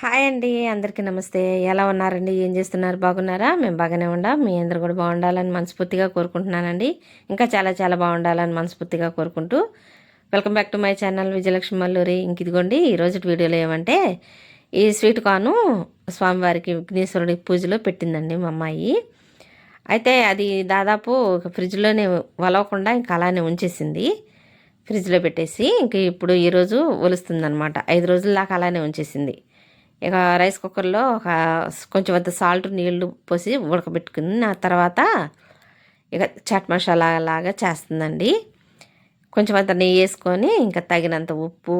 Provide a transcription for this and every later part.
Hi అండి అందరికీ నమస్తే. ఎలా ఉన్నారండి? ఏం చేస్తున్నారు? బాగున్నారా? మేము బాగానే ఉండా. మీ అందరు కూడా బాగుండాలని మనస్ఫూర్తిగా కోరుకుంటున్నానండి. ఇంకా చాలా చాలా బాగుండాలని మనస్ఫూర్తిగా కోరుకుంటూ welcome back to my channel Vijayalakshmi Malluri. ఇంక ఇదిగోండి ఈ రోజు వీడియోలో ఏమంటే ఈ స్వీట్ కాను స్వామివారికి విఘ్నేశ్వరుడి పూజలో పెట్టిందండి మా అమ్మాయి. అయితే అది దాదాపు ఫ్రిడ్జ్లోనే వలవకుండా ఇంకా అలానే ఉంచేసింది. ఫ్రిడ్జ్లో పెట్టేసి ఇంక ఇప్పుడు ఈరోజు ఒలుస్తుందనమాట ఐదు రోజుల దాకా అలానే ఉంచేసింది. ఇక రైస్ కుక్కర్లో ఒక కొంచెం అంత సాల్ట్ నీళ్ళు పోసి ఉడకబెట్టుకుని ఆ తర్వాత ఇక చాట్ మసాలా లాగా చేస్తుందండి. కొంచెం అంత నెయ్యి వేసుకొని ఇంకా తగినంత ఉప్పు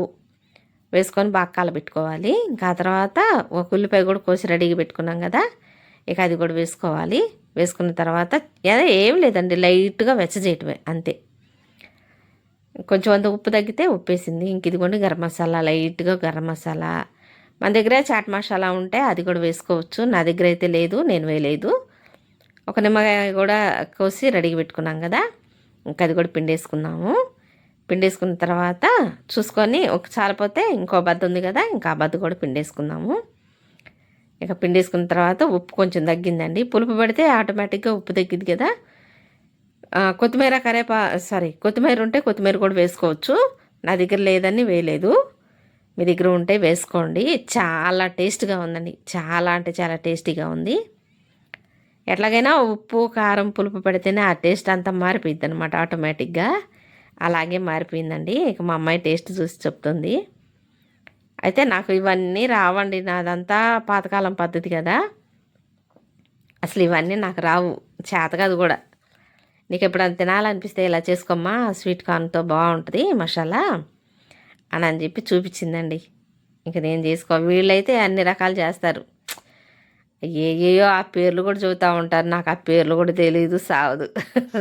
వేసుకొని బాగా కలబెట్టుకోవాలి. ఇంకా ఆ తర్వాత ఒక ఉల్లిపాయ కూడా కోసి రెడీగా పెట్టుకున్నాం కదా ఇక అది కూడా వేసుకోవాలి. వేసుకున్న తర్వాత ఏదో ఏం లేదండి లైట్గా వెచ్చజేయటమే అంతే. కొంచెం అంత ఉప్పు తగ్గితే ఉప్పేసింది. ఇంక ఇదిగోండి గరం మసాలా లైట్గా గరం మసాలా మన దగ్గర చాట్ మసాలా ఉంటే అది కూడా వేసుకోవచ్చు. నా దగ్గర అయితే లేదు నేను వేయలేదు. ఒక నిమ్మకాయ కూడా కోసి రెడీగా పెట్టుకున్నాం కదా. ఇంకా అది కూడా పిండేసుకున్నాము పిండేసుకున్న తర్వాత చూసుకొని ఒక చాలిపోతే ఇంకో బద్ద ఉంది కదా ఇంకా ఆ బద్ద కూడా పిండేసుకుందాము. ఇక పిండేసుకున్న తర్వాత ఉప్పు కొంచెం తగ్గిందండి. పులుపు పెడితే ఆటోమేటిక్గా ఉప్పు తగ్గింది కదా. కొత్తిమీర కరేపా సారీ కొత్తిమీర ఉంటే కొత్తిమీర కూడా వేసుకోవచ్చు. నా దగ్గర లేదని వేయలేదు. మీ దగ్గర ఉంటే వేసుకోండి. చాలా టేస్ట్గా ఉందండి. చాలా అంటే చాలా టేస్టీగా ఉంది. ఎట్లాగైనా ఉప్పు కారం పులుపు పెడితేనే ఆ టేస్ట్ అంతా మారిపోయింది అనమాట ఆటోమేటిక్గా. అలాగే మారిపోయిందండి. ఇక మా అమ్మాయి టేస్ట్ చూసి చెప్తుంది. అయితే నాకు ఇవన్నీ రావండి. నాదంతా పాతకాలం పద్ధతి కదా. అసలు ఇవన్నీ నాకు రావు. చేత కాదు కూడా. నీకు ఎప్పుడైనా తినాలనిపిస్తే ఇలా చేసుకోమ్మా. స్వీట్ కార్న్తో బాగుంటుంది. మసాలా. అని అని చెప్పి చూపించిందండి. ఇంక నేను చేసుకో వీళ్ళైతే అన్ని రకాలు చేస్తారు. ఏయో ఆ పేర్లు కూడా చూతూ ఉంటారు. నాకు ఆ పేర్లు కూడా తెలియదు సావదు.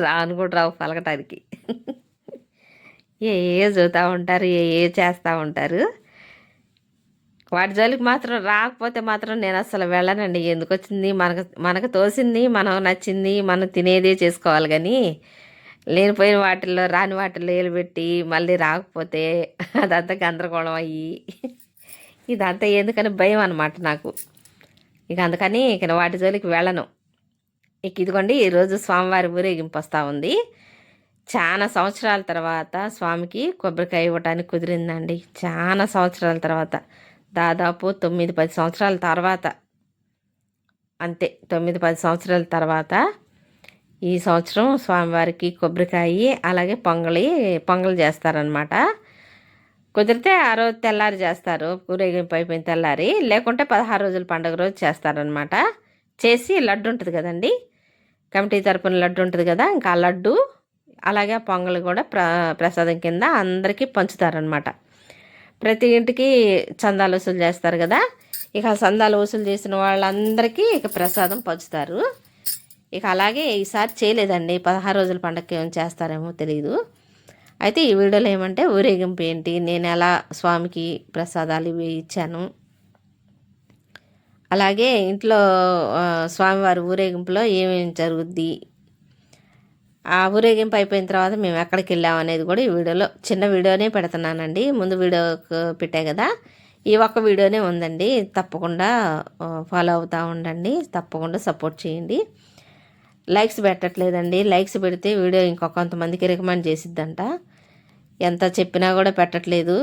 రాను కూడా రావు పలకటానికి. ఏ ఏ చదువుతూ ఉంటారు ఏ ఏ చేస్తూ ఉంటారు. వాటి జోలికి మాత్రం రాకపోతే మాత్రం నేను అసలు వెళ్ళనండి. ఎందుకు వచ్చింది? మనకు మనకు తోసింది మనం నచ్చింది మనం తినేదే చేసుకోవాలి కానీ లేనిపోయిన వాటిల్లో రాని వాటిల్లో ఏలు పెట్టి మళ్ళీ రాకపోతే అదంతా గందరగోళం అయ్యి. ఇదంతా ఎందుకని భయం అనమాట నాకు. ఇక అందుకని ఇక వాటి జోలికి వెళ్ళను. ఇక ఇదిగోండి ఈరోజు స్వామివారి ఊరేగింపు వస్తూ ఉంది. చాలా సంవత్సరాల తర్వాత స్వామికి కొబ్బరికాయ ఇవ్వటానికి కుదిరిందండి. చాలా సంవత్సరాల తర్వాత. దాదాపు తొమ్మిది పది సంవత్సరాల తర్వాత. అంతే తొమ్మిది పది సంవత్సరాల తర్వాత ఈ సంవత్సరం స్వామివారికి కొబ్బరికాయ అలాగే పొంగలి పొంగల్ చేస్తారనమాట కుదిరితే ఆ రోజు తెల్లారి చేస్తారు ఊరేగింపు అయిపోయిన తెల్లారి. లేకుంటే పదహారు రోజుల పండుగ రోజు చేస్తారనమాట చేసి లడ్డు ఉంటుంది కదండి. కమిటీ తరపున లడ్డు ఉంటుంది కదా ఇంకా ఆ లడ్డు అలాగే ఆ పొంగల్ కూడా ప్ర ప్రసాదం కింద అందరికీ పంచుతారనమాట ప్రతి ఇంటికి చందాలు వసూలు చేస్తారు కదా. ఇక ఆ చందాలు వసూలు చేసిన వాళ్ళందరికీ ఇక ప్రసాదం పంచుతారు. ఇక అలాగే ఈసారి చేయలేదండి. పదహారు రోజుల పండగకి ఏం చేస్తారేమో తెలియదు అయితే ఈ వీడియోలో ఏమంటే ఊరేగింపు ఏంటి? నేను ఎలా స్వామికి ప్రసాదాలు ఇవి ఇచ్చాను? అలాగే ఇంట్లో స్వామివారి ఊరేగింపులో ఏమేమి జరుగుద్ది? ఆ ఊరేగింపు అయిపోయిన తర్వాత మేము ఎక్కడికి వెళ్ళాం అనేది కూడా ఈ వీడియోలో చిన్న వీడియోనే పెడుతున్నానండి. ముందు వీడియోకు పెట్టే కదా? ఈ ఒక్క వీడియోనే ఉందండి. తప్పకుండా ఫాలో అవుతూ ఉండండి. తప్పకుండా సపోర్ట్ చేయండి. లైక్స్ పెట్టట్లేదండి. లైక్స్ పెడితే వీడియో ఇంకొక కొంతమందికి రికమెండ్ చేసిద్దంట. ఎంత చెప్పినా కూడా పెట్టట్లేదు.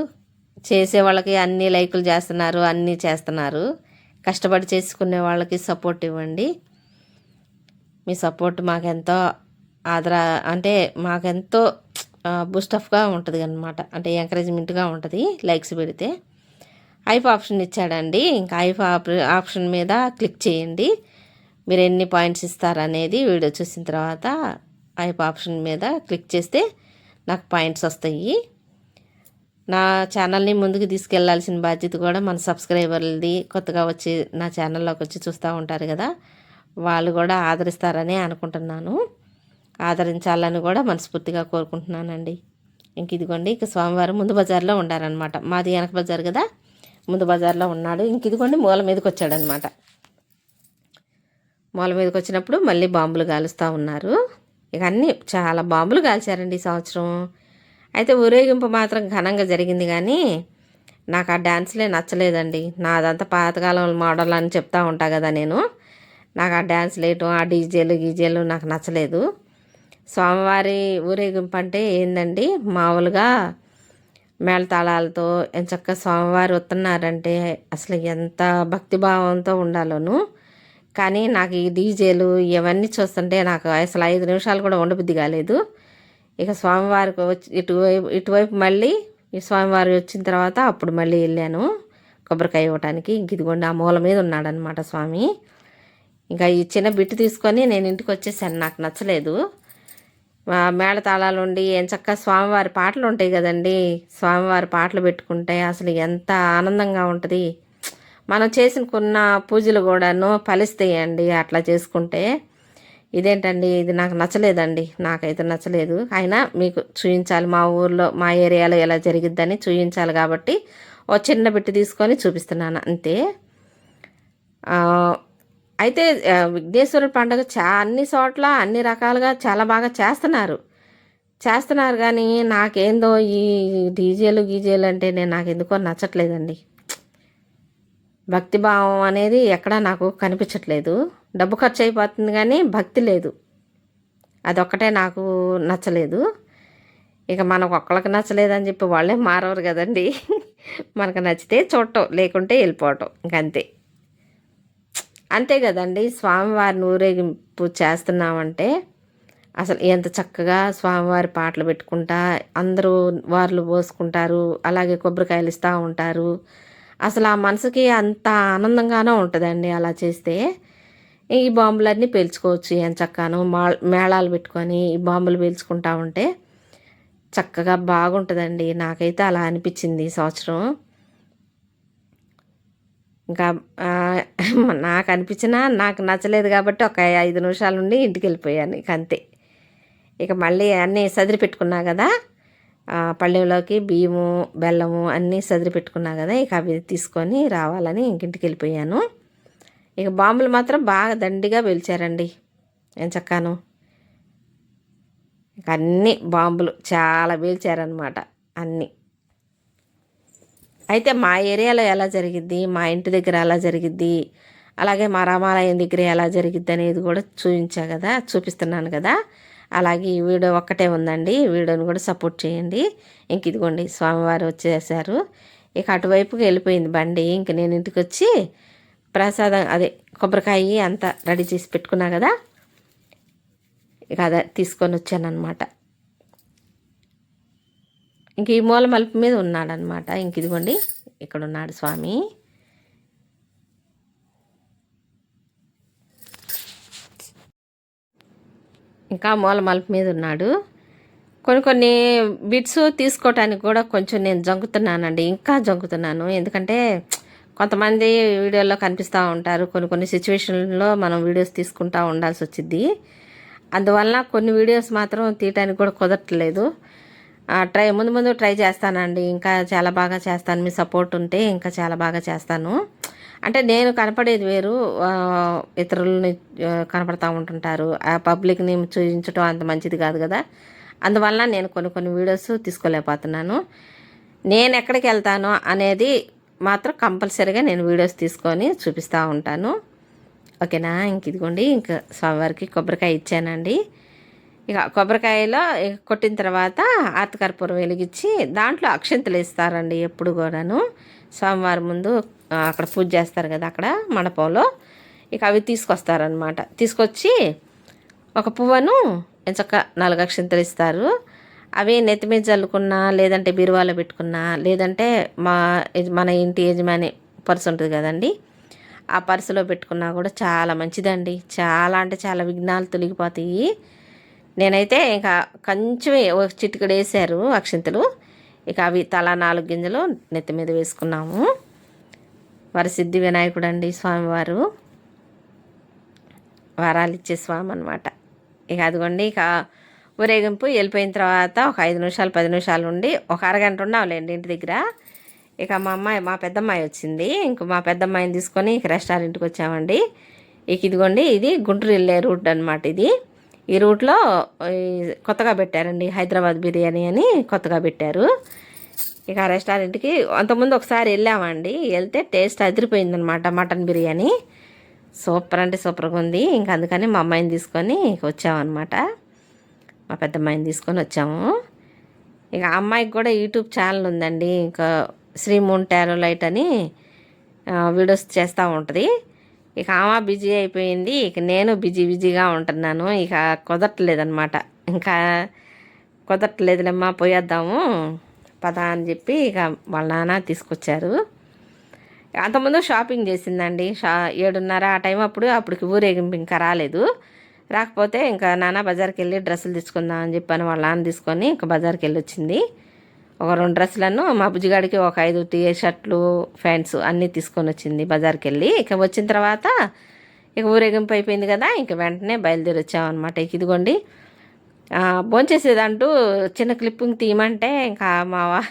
చేసే వాళ్ళకి అన్ని లైకులు చేస్తున్నారు అన్నీ చేస్తున్నారు. కష్టపడి చేసుకునే వాళ్ళకి సపోర్ట్ ఇవ్వండి. మీ సపోర్ట్ మాకెంతో ఆదర అంటే మాకెంతో బూస్టఫ్గా ఉంటుంది అనమాట అంటే ఎంకరేజ్మెంట్గా ఉంటుంది లైక్స్ పెడితే. ఐఫ్ ఆప్షన్ ఇచ్చాడండి. ఇంకా ఐఫ్ ఆప్షన్ మీద క్లిక్ చేయండి. మీరు ఎన్ని పాయింట్స్ ఇస్తారనేది వీడియో చూసిన తర్వాత ఐప్ ఆప్షన్ మీద క్లిక్ చేస్తే నాకు పాయింట్స్ వస్తాయి. నా ఛానల్ని ముందుకు తీసుకెళ్ళాల్సిన బాధ్యత కూడా మన సబ్స్క్రైబర్లది. కొత్తగా వచ్చి నా ఛానల్లోకి వచ్చి చూస్తూ ఉంటారు కదా వాళ్ళు కూడా ఆదరిస్తారని అనుకుంటున్నాను. ఆదరించాలని కూడా మనస్ఫూర్తిగా కోరుకుంటున్నానండి. ఇంక ఇదిగోండి ఇక స్వామివారం ముందు బజార్లో ఉండారనమాట మాది వెనక బజార్ కదా ముందు బజార్లో ఉన్నాడు. ఇంక ఇదిగోండి మూల మీదకి వచ్చాడనమాట మూల మీదకి వచ్చినప్పుడు మళ్ళీ బాంబులు కాలుస్తూ ఉన్నారు. ఇక అన్నీ చాలా బాంబులు కాల్చారండి ఈ సంవత్సరం. అయితే ఊరేగింపు మాత్రం ఘనంగా జరిగింది కానీ నాకు ఆ డ్యాన్స్లే నచ్చలేదండి. నాదంతా పాతకాలం మోడల్ అని చెప్తా ఉంటా కదా నేను. నాకు ఆ డ్యాన్స్ లేయటం ఆ డీజేలు గీజేలు నాకు నచ్చలేదు. స్వామివారి ఊరేగింపు అంటే ఏందండి? మామూలుగా మేళతాళాలతో ఎంచక్క స్వామివారు వస్తున్నారంటే అసలు ఎంత భక్తిభావంతో ఉండాలోను. కానీ నాకు ఈ డీజేలు ఇవన్నీ చూస్తుంటే నాకు అసలు ఐదు నిమిషాలు కూడా ఉండబుద్ధి కాలేదు. ఇక స్వామివారికి వచ్చి ఇటువైపు ఇటువైపు మళ్ళీ ఈ స్వామివారి వచ్చిన తర్వాత అప్పుడు మళ్ళీ వెళ్ళాను కొబ్బరికాయ ఇవ్వటానికి. ఇంక ఇదిగోండి ఆ మూల మీద ఉన్నాడనమాట స్వామి. ఇంకా ఈ చిన్న బిట్టు తీసుకొని నేను ఇంటికి వచ్చేసాను. నాకు నచ్చలేదు. మేళతాళాలు ఉండి ఏం చక్క స్వామివారి పాటలు ఉంటాయి కదండి. స్వామివారి పాటలు పెట్టుకుంటే అసలు ఎంత ఆనందంగా ఉంటుంది. మనం చేసుకున్న పూజలు కూడాను ఫలిస్తాయండి అట్లా చేసుకుంటే ఇదేంటండి? ఇది నాకు నచ్చలేదండి. నాకైతే నచ్చలేదు. అయినా మీకు చూపించాలి. మా ఊర్లో మా ఏరియాలో ఎలా జరిగిద్దని చూపించాలి కాబట్టి ఓ చిన్న బిట్టు తీసుకొని చూపిస్తున్నాను. అంతే. అయితే విఘ్నేశ్వరుడు పండుగ చా అన్ని చోట్ల అన్ని రకాలుగా చాలా బాగా చేస్తున్నారు. చేస్తున్నారు కానీ నాకేందో ఈ డీజేలు గీజేలు అంటే నేను నాకు ఎందుకో నచ్చట్లేదండి. భక్తిభావం అనేది ఎక్కడా నాకు కనిపించట్లేదు. డబ్బు ఖర్చు అయిపోతుంది కానీ భక్తి లేదు. అదొక్కటే నాకు నచ్చలేదు. ఇక మనకు ఒక్కళ్ళకి నచ్చలేదని చెప్పి వాళ్ళే మారవరు కదండి. మనకు నచ్చితే చూడటం లేకుంటే వెళ్ళిపోవటం ఇంకంతే. అంతే కదండి స్వామివారిని ఊరేగింపు చేస్తున్నామంటే అసలు ఎంత చక్కగా స్వామివారి పాటలు పెట్టుకుంటా అందరూ వార్లు పోసుకుంటారు అలాగే కొబ్బరికాయలు ఇస్తూ ఉంటారు. అసలు ఆ మనసుకి అంత ఆనందంగానే ఉంటుందండి అలా చేస్తే. ఈ బాంబులన్నీ పేల్చుకోవచ్చు ఏం చక్కాను మా మేళాలు పెట్టుకొని ఈ బాంబులు పేల్చుకుంటా ఉంటే చక్కగా బాగుంటుందండి. నాకైతే అలా అనిపించింది ఈ సంవత్సరం. ఇంకా నాకు అనిపించినా నాకు నచ్చలేదు కాబట్టి ఒక ఐదు నిమిషాల నుండి ఇంటికి వెళ్ళిపోయాను ఇక అంతే. ఇక మళ్ళీ అన్నీ సదిరి పెట్టుకున్నా కదా పళ్ళెంలోకి బియ్యము బెల్లము అన్నీ సదిరి పెట్టుకున్నా కదా ఇక అవి తీసుకొని రావాలని ఇంకింటికి వెళ్ళిపోయాను. ఇక బాంబులు మాత్రం బాగా దండిగా పేల్చారండి ఏం చక్కాను. ఇక అన్నీ బాంబులు చాలా పీల్చారనమాట అన్నీ. అయితే మా ఏరియాలో ఎలా జరిగిద్ది మా ఇంటి దగ్గర ఎలా జరిగిద్ది అలాగే మా రామాలయం దగ్గర ఎలా జరిగిద్ది అనేది కూడా చూపించా కదా చూపిస్తున్నాను కదా. అలాగే ఈ వీడియో ఒక్కటే ఉందండి. ఈ వీడియోని కూడా సపోర్ట్ చేయండి. ఇంక ఇదిగోండి స్వామివారు వచ్చేసారు. ఇక అటువైపుకి వెళ్ళిపోయింది బండి. ఇంక నేను ఇంటికి వచ్చి ప్రసాదం అదే కొబ్బరికాయ అంతా రెడీ చేసి పెట్టుకున్నా కదా ఇక అదే తీసుకొని వచ్చానమాట ఇంక ఈ మూల మలుపు మీద ఉన్నాడనమాట ఇంక ఇదిగోండి ఇక్కడ ఉన్నాడు స్వామి. ఇంకా మూల మలుపు మీద ఉన్నాడు. కొన్ని కొన్ని బిట్స్ తీసుకోవటానికి కూడా కొంచెం నేను జంకుతున్నానండి. ఇంకా జంకుతున్నాను. ఎందుకంటే కొంతమంది వీడియోలో కనిపిస్తూ ఉంటారు. కొన్ని కొన్ని సిచ్యువేషన్లో మనం వీడియోస్ తీసుకుంటూ ఉండాల్సి వచ్చింది అందువల్ల కొన్ని వీడియోస్ మాత్రం తీయటానికి కూడా కుదరట్లేదు. ట్రై ముందు ముందు ట్రై చేస్తానండి. ఇంకా చాలా బాగా చేస్తాను. మీ సపోర్ట్ ఉంటే ఇంకా చాలా బాగా చేస్తాను. అంటే నేను కనపడేది వేరు ఇతరులని కనపడతా ఉంటుంటారు. ఆ పబ్లిక్ని చూపించడం అంత మంచిది కాదు కదా. అందువల్ల నేను కొన్ని కొన్ని వీడియోస్ తీసుకోలేకపోతున్నాను. నేను ఎక్కడికి వెళ్తానో అనేది మాత్రం కంపల్సరీగా నేను వీడియోస్ తీసుకొని చూపిస్తూ ఉంటాను. ఓకేనా? ఇంక ఇదిగోండి ఇంకా స్వామివారికి కొబ్బరికాయ ఇచ్చానండి. ఇక కొబ్బరికాయలో కొట్టిన తర్వాత ఆర్తకర్పూరం వెలిగించి దాంట్లో అక్షంతలు ఇస్తారండి ఎప్పుడు కూడాను. స్వామివారి ముందు అక్కడ పూజ చేస్తారు కదా అక్కడ మండపంలో. ఇక అవి తీసుకొస్తారనమాట తీసుకొచ్చి ఒక పువ్వును ఎంచక్క నాలుగు అక్షింతలు ఇస్తారు. అవి నెత్తి మీద చల్లుకున్నా లేదంటే బీరువాలో పెట్టుకున్నా లేదంటే మా మన ఇంటి యజమాని పర్సు ఉంటుంది కదండి ఆ పర్సులో పెట్టుకున్నా కూడా చాలా మంచిదండి. చాలా అంటే చాలా విఘ్నాలు తొలగిపోతాయి. నేనైతే ఇంకా కొంచెం ఒక చిటికడు వేసారు అక్షింతలు. ఇక అవి తలా నాలుగు గింజలు నెత్తి మీద వేసుకున్నాము. వరసిద్ధి వినాయకుడు అండి స్వామివారు. వరాలు ఇచ్చే స్వామి అనమాట ఇక అదిగోండి ఇక ఊరేగింపు వెళ్ళిపోయిన తర్వాత ఒక ఐదు నిమిషాలు పది నిమిషాలు ఉండి ఒక అరగంట ఉన్నావులేండి ఇంటి దగ్గర. ఇక మా అమ్మాయి మా పెద్దమ్మాయి వచ్చింది. ఇంక మా పెద్దమ్మాయిని తీసుకొని ఇక రెస్టారెంట్కి వచ్చామండి. ఇక ఇదిగోండి ఇది గుంటూరు వెళ్ళే రూట్ అనమాట ఇది. ఈ రూట్లో కొత్తగా పెట్టారండి హైదరాబాద్ బిర్యానీ అని కొత్తగా పెట్టారు. ఇక ఆ రెస్టారెంట్కి అంతకుముందు ఒకసారి వెళ్ళామండి. వెళ్తే టేస్ట్ అదిరిపోయిందనమాట మటన్ బిర్యానీ. సూపర్ అంటే సూపర్గా ఉంది. ఇంకా అందుకని మా అమ్మాయిని తీసుకొని వచ్చామన్నమాట. మా పెద్ద అమ్మాయిని తీసుకొని వచ్చాము. ఇక అమ్మాయికి కూడా యూట్యూబ్ ఛానల్ ఉందండి. ఇంకా శ్రీ మూన్ టారో లైట్ అని వీడియోస్ చేస్తూ ఉంటుంది. ఇక ఆమె బిజీ అయిపోయింది. ఇక నేను బిజీ బిజీగా ఉంటున్నాను. ఇక కుదరట్లేదనమాట ఇంకా కుదరట్లేదులేమ్మా పోయేద్దాము. పదా అని చెప్పి ఇక వాళ్ళ నాన్న తీసుకొచ్చారు. అంతకుముందు షాపింగ్ చేసిందండి. షా ఏడున్నర ఆ టైం అప్పుడు అప్పటికి ఊరేగింపు ఇంకా రాలేదు. రాకపోతే ఇంకా నాన్న బజార్కి వెళ్ళి డ్రెస్సులు తీసుకుందాం అని చెప్పాను వాళ్ళ నాన్న తీసుకొని ఇంకా బజార్కి వెళ్ళి వచ్చింది ఒక రెండు డ్రెస్సులను మా బుజ్జిగాడికి ఒక ఐదు టీ షర్ట్లు ప్యాంట్స్ అన్నీ తీసుకొని వచ్చింది బజార్కి వెళ్ళి ఇక వచ్చిన తర్వాత ఇక ఊరేగింపు అయిపోయింది కదా ఇంక వెంటనే బయలుదేరి వచ్చామన్నమాట ఇక ఇదిగోండి భోంచేసేదంటూ చిన్న క్లిప్పింగ్ తీయమంటే ఇంకా మావా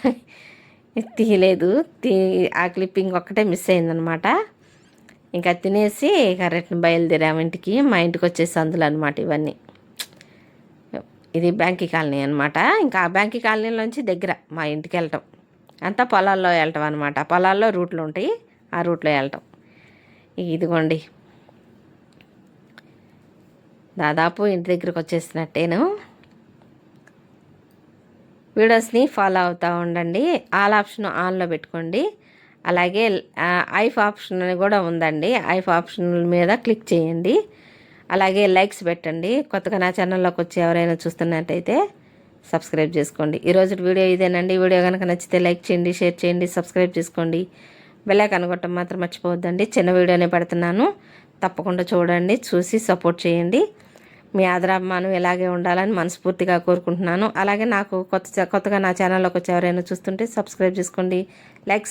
తీయలేదు. తీ ఆ క్లిప్పింగ్ ఒక్కటే మిస్ అయిందనమాట. ఇంకా తినేసి ఇక రిటర్న్ బయలుదేరాము ఇంటికి. మా ఇంటికి వచ్చే సందులు అనమాట ఇవన్నీ. ఇది బ్యాంకీ కాలనీ అనమాట. ఇంకా ఆ బ్యాంకీ కాలనీలోంచి దగ్గర మా ఇంటికి వెళ్ళటం. అంతా పొలాల్లో వెళ్ళటం అనమాట. పొలాల్లో రూట్లు ఉంటాయి. ఆ రూట్లో వెళ్ళటం. ఇదిగోండి. దాదాపు ఇంటి దగ్గరకు వచ్చేసినట్టేను. వీడియోస్ని ఫాలో అవుతూ ఉండండి. ఆల్ ఆప్షన్ ఆన్లో పెట్టుకోండి. అలాగే ఐఫ్ ఆప్షన్ అని కూడా ఉందండి. ఐఫ్ ఆప్షన్ మీద క్లిక్ చేయండి. అలాగే లైక్స్ పెట్టండి. కొత్తగా నా ఛానల్లోకి వచ్చి ఎవరైనా చూస్తున్నట్టయితే సబ్స్క్రైబ్ చేసుకోండి. ఈరోజు వీడియో ఇదేనండి. వీడియో కనుక నచ్చితే లైక్ చేయండి షేర్ చేయండి సబ్స్క్రైబ్ చేసుకోండి. బెల్లైక్ అనుకోవటం మాత్రం మర్చిపోవద్దండి. చిన్న వీడియోనే పెడుతున్నాను. తప్పకుండా చూడండి చూసి సపోర్ట్ చేయండి. మీ ఆదరాభిమానం ఇలాగే ఉండాలని మనస్ఫూర్తిగా కోరుకుంటున్నాను. అలాగే నాకు కొత్త కొత్తగా నా ఛానల్లోకి వచ్చి ఎవరైనా చూస్తుంటే సబ్స్క్రైబ్ చేసుకోండి. లైక్స్